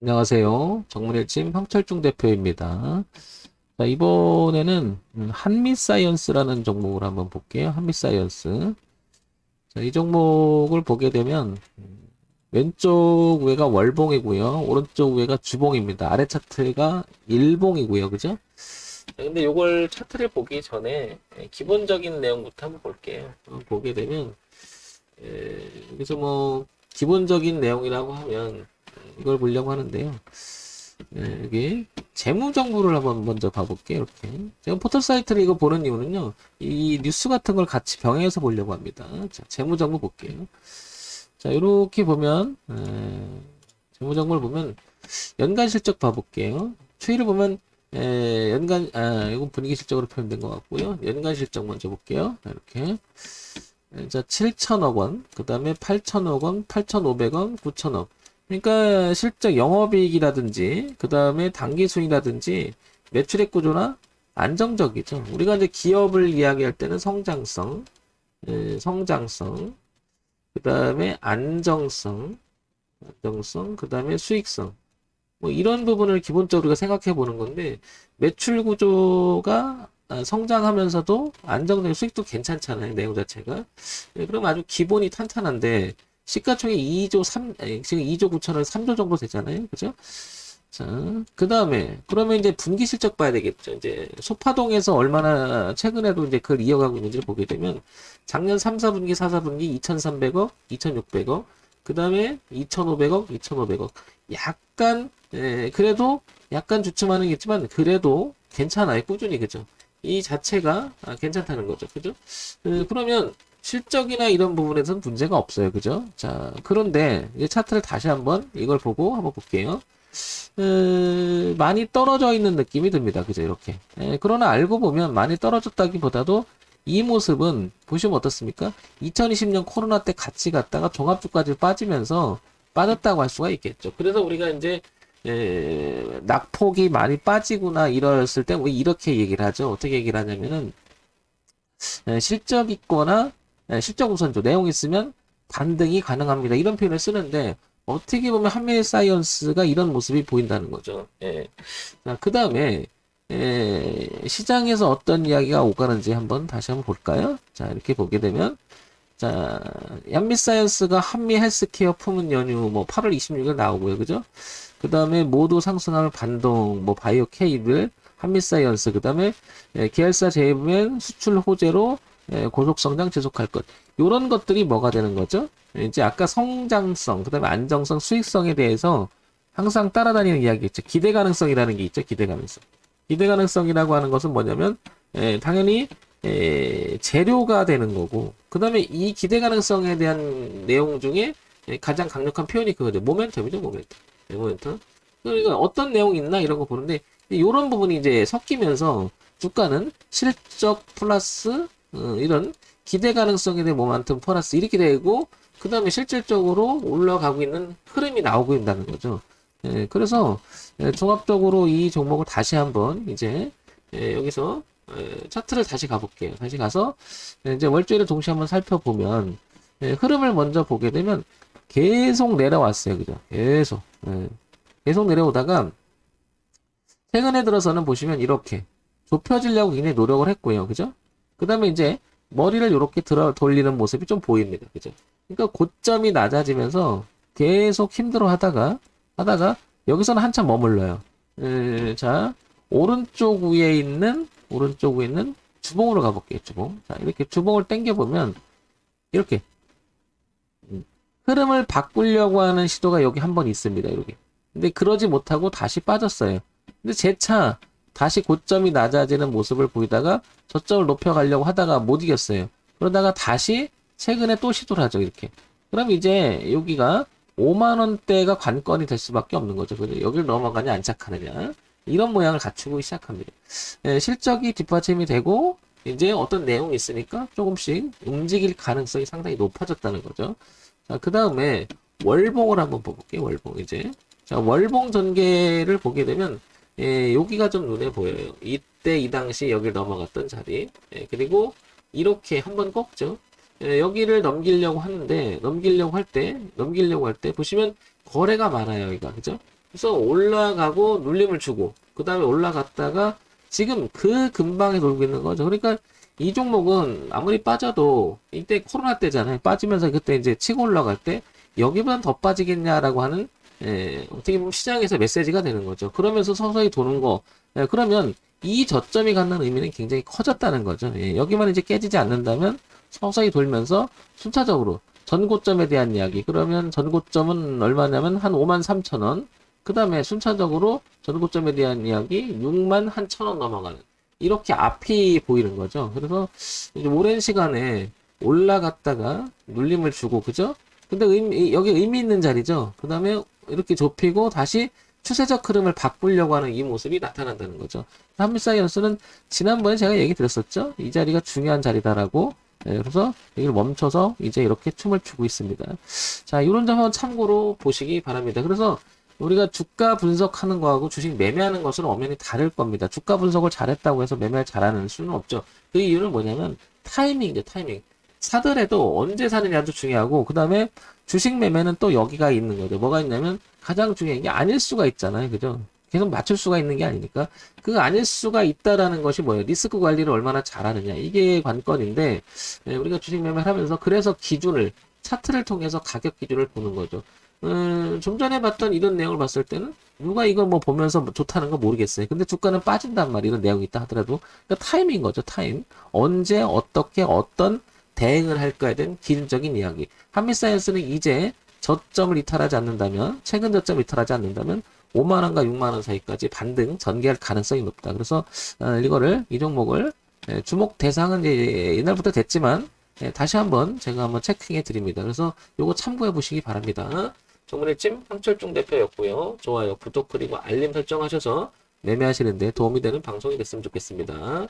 안녕하세요. 정문일침 황철중 대표입니다. 자, 이번에는 음, 한미사이언스라는 종목을 한번 볼게요. 한미사이언스. 자, 이 종목을 보게 되면 음, 왼쪽 위가 월봉이고요. 오른쪽 위가 주봉입니다. 아래 차트가 일봉이고요. 그죠? 자, 근데 이걸 차트를 보기 전에 예, 기본적인 내용부터 한번 볼게요. 어, 보게 되면 예, 여기서 뭐 기본적인 내용이라고 하면 이걸 보려고 하는데요. 네, 여기 재무 정보를 한번 먼저 봐볼게요. 이렇게 제가 포털 사이트를 이거 보는 이유는요. 이 뉴스 같은 걸 같이 병행해서 보려고 합니다. 자, 재무 정보 볼게요. 자, 이렇게 보면 에, 재무 정보를 보면 연간 실적 봐볼게요. 추이를 보면 에, 연간 아 이건 분위기 실적으로 표현된 것 같고요. 연간 실적 먼저 볼게요. 자, 이렇게 자 7천억 원, 그 다음에 8천억 원, 8,500원, 9천억. 그러니까 실적 영업이익이라든지 그 다음에 당기순이라든지 매출액 구조나 안정적이죠. 우리가 이제 기업을 이야기할 때는 성장성, 예, 성장성, 그 다음에 안정성, 안정성, 그 다음에 수익성. 뭐 이런 부분을 기본적으로 생각해 보는 건데 매출 구조가 아, 성장하면서도 안정적인 수익도 괜찮잖아요. 내용 자체가. 예, 그럼 아주 기본이 탄탄한데 시가총액 2조 3, 아니, 지금 2조 9천원 3조 정도 되잖아요. 그죠? 자, 그 다음에, 그러면 이제 분기 실적 봐야 되겠죠. 이제, 소파동에서 얼마나, 최근에도 이제 그걸 이어가고 있는지를 보게 되면, 작년 3, 4분기, 4, 4분기 2,300억, 2,600억, 그 다음에 2,500억, 2,500억. 약간, 예, 그래도, 약간 주춤하는 게 있지만, 그래도 괜찮아요. 꾸준히, 그죠? 이 자체가 아, 괜찮다는 거죠. 그죠? 그, 그러면, 실적이나 이런 부분에서는 문제가 없어요. 그죠? 자, 그런데 이제 차트를 다시 한번 이걸 보고 한번 볼게요. 음, 많이 떨어져 있는 느낌이 듭니다. 그죠? 이렇게. 예, 그러나 알고 보면 많이 떨어졌다기보다도 이 모습은 보시면 어떻습니까? 2020년 코로나 때 같이 갔다가 종합주까지 빠지면서 빠졌다고 할 수가 있겠죠. 그래서 우리가 이제 에, 낙폭이 많이 빠지구나 이랬을 때 우리 이렇게 얘기를 하죠. 어떻게 얘기를 하냐면은 에, 실적 있거나 예, 실적 우선조 내용 있으면 반등이 가능합니다. 이런 표현을 쓰는데 어떻게 보면 한미일 사이언스가 이런 모습이 보인다는 거죠. 예. 자, 그 다음에 예, 시장에서 어떤 이야기가 오가는지 한번 다시 한번 볼까요? 자, 이렇게 보게 되면 자, 한미 사이언스가 한미 헬스케어 품은 연휴 뭐 8월 26일 나오고요. 그죠? 그 다음에 모두 상승하는 반동 뭐 바이오 케이블 한미 사이언스 그 다음에 예, 계열사 제휴면 수출 호재로 예, 고속 성장 지속할 것. 요런 것들이 뭐가 되는 거죠? 이제 아까 성장성, 그 다음에 안정성, 수익성에 대해서 항상 따라다니는 이야기 있죠. 기대 가능성이라는 게 있죠. 기대 가능성. 기대 가능성이라고 하는 것은 뭐냐면, 예, 당연히, 예, 재료가 되는 거고, 그 다음에 이 기대 가능성에 대한 내용 중에 예, 가장 강력한 표현이 그거죠. 모멘텀이죠, 모멘텀. 네, 모멘텀. 그러니까 어떤 내용이 있나 이런 거 보는데, 이런 부분이 이제 섞이면서 주가는 실적 플러스 어, 이런 기대 가능성에 대한 모멘텀 플러스 이렇게 되고 그 다음에 실질적으로 올라가고 있는 흐름이 나오고 있다는 거죠. 예, 그래서 예, 종합적으로 이 종목을 다시 한번 이제 예, 여기서 예, 차트를 다시 가볼게요. 다시 가서 예, 이제 월주일을 동시에 한번 살펴보면 예, 흐름을 먼저 보게 되면 계속 내려왔어요. 그죠? 계속 예, 계속 내려오다가 최근에 들어서는 보시면 이렇게 좁혀지려고 굉장히 노력을 했고요. 그죠? 그 다음에 이제 머리를 이렇게 들어 돌리는 모습이 좀 보입니다. 그죠? 그러니까 고점이 낮아지면서 계속 힘들어 하다가, 하다가 여기서는 한참 머물러요. 에, 자, 오른쪽 위에 있는, 오른쪽 위에 있는 주봉으로 가볼게요. 주봉. 자, 이렇게 주봉을 당겨 보면, 이렇게. 음, 흐름을 바꾸려고 하는 시도가 여기 한 번 있습니다. 이렇게. 근데 그러지 못하고 다시 빠졌어요. 근데 재차 다시 고점이 낮아지는 모습을 보이다가 저점을 높여가려고 하다가 못 이겼어요. 그러다가 다시 최근에 또 시도를 하죠, 이렇게. 그럼 이제 여기가 5만원대가 관건이 될 수밖에 없는 거죠. 그죠? 여기를 넘어가냐, 안 착하느냐. 이런 모양을 갖추고 시작합니다. 예, 실적이 뒷받침이 되고, 이제 어떤 내용이 있으니까 조금씩 움직일 가능성이 상당히 높아졌다는 거죠. 자, 그 다음에 월봉을 한번 볼게요, 월봉 이제. 자, 월봉 전개를 보게 되면, 예, 여기가 좀 눈에 보여요. 이때 이 당시 여기를 넘어갔던 자리. 예, 그리고 이렇게 한번 꺾죠. 예, 여기를 넘기려고 하는데 넘기려고 할 때 넘기려고 할 때 보시면 거래가 많아요, 여기가 그죠? 그래서 올라가고 눌림을 주고 그 다음에 올라갔다가 지금 그 근방에 돌고 있는 거죠. 그러니까 이 종목은 아무리 빠져도 이때 코로나 때잖아요. 빠지면서 그때 이제 치고 올라갈 때 여기보단 더 빠지겠냐라고 하는 예, 어떻게 보면 시장에서 메시지가 되는 거죠. 그러면서 서서히 도는 거. 예, 그러면 이 저점이 갖는 의미는 굉장히 커졌다는 거죠. 예, 여기만 이제 깨지지 않는다면 서서히 돌면서 순차적으로 전고점에 대한 이야기. 그러면 전고점은 얼마냐면 한 5만 3천 원. 그 다음에 순차적으로 전고점에 대한 이야기 6만 한천원 넘어가는. 이렇게 앞이 보이는 거죠. 그래서 오랜 시간에 올라갔다가 눌림을 주고, 그죠? 근데 의미, 여기 의미 있는 자리죠. 그 다음에 이렇게 좁히고 다시 추세적 흐름을 바꾸려고 하는 이 모습이 나타난다는 거죠. 한미사이언스는 지난번에 제가 얘기 드렸었죠. 이 자리가 중요한 자리다라고. 예, 그래서 여기를 멈춰서 이제 이렇게 춤을 추고 있습니다. 자, 이런 점 한번 참고로 보시기 바랍니다. 그래서 우리가 주가 분석하는 거하고 주식 매매하는 것은 엄연히 다를 겁니다. 주가 분석을 잘했다고 해서 매매를 잘하는 수는 없죠. 그 이유는 뭐냐면 타이밍이죠, 타이밍. 사더라도 언제 사느냐도 중요하고, 그 다음에 주식 매매는 또 여기가 있는 거죠. 뭐가 있냐면 가장 중요한 게 아닐 수가 있잖아요. 그죠? 계속 맞출 수가 있는 게 아니니까. 그 아닐 수가 있다라는 것이 뭐예요? 리스크 관리를 얼마나 잘하느냐. 이게 관건인데, 예, 우리가 주식 매매를 하면서 그래서 기준을, 차트를 통해서 가격 기준을 보는 거죠. 음, 좀 전에 봤던 이런 내용을 봤을 때는 누가 이거 뭐 보면서 뭐 좋다는 거 모르겠어요. 근데 주가는 빠진단 말이에요. 이런 내용이 있다 하더라도. 그러니까 타임인 거죠, 타임. 언제, 어떻게, 어떤 대응을 할까에 대한 기준적인 이야기. 한미사이언스는 이제 저점을 이탈하지 않는다면, 최근 저점을 이탈하지 않는다면, 5만 원과 6만 원 사이까지 반등 전개할 가능성이 높다. 그래서, 어, 이거를, 이 종목을, 예, 주목 대상은 이제 옛날부터 됐지만, 예, 다시 한번 제가 한번 체크해 드립니다. 그래서 요거 참고해 보시기 바랍니다. 정문일찜 황철중 대표였고요. 좋아요, 구독 그리고 알림 설정하셔서 매매하시는데 도움이 되는 방송이 됐으면 좋겠습니다.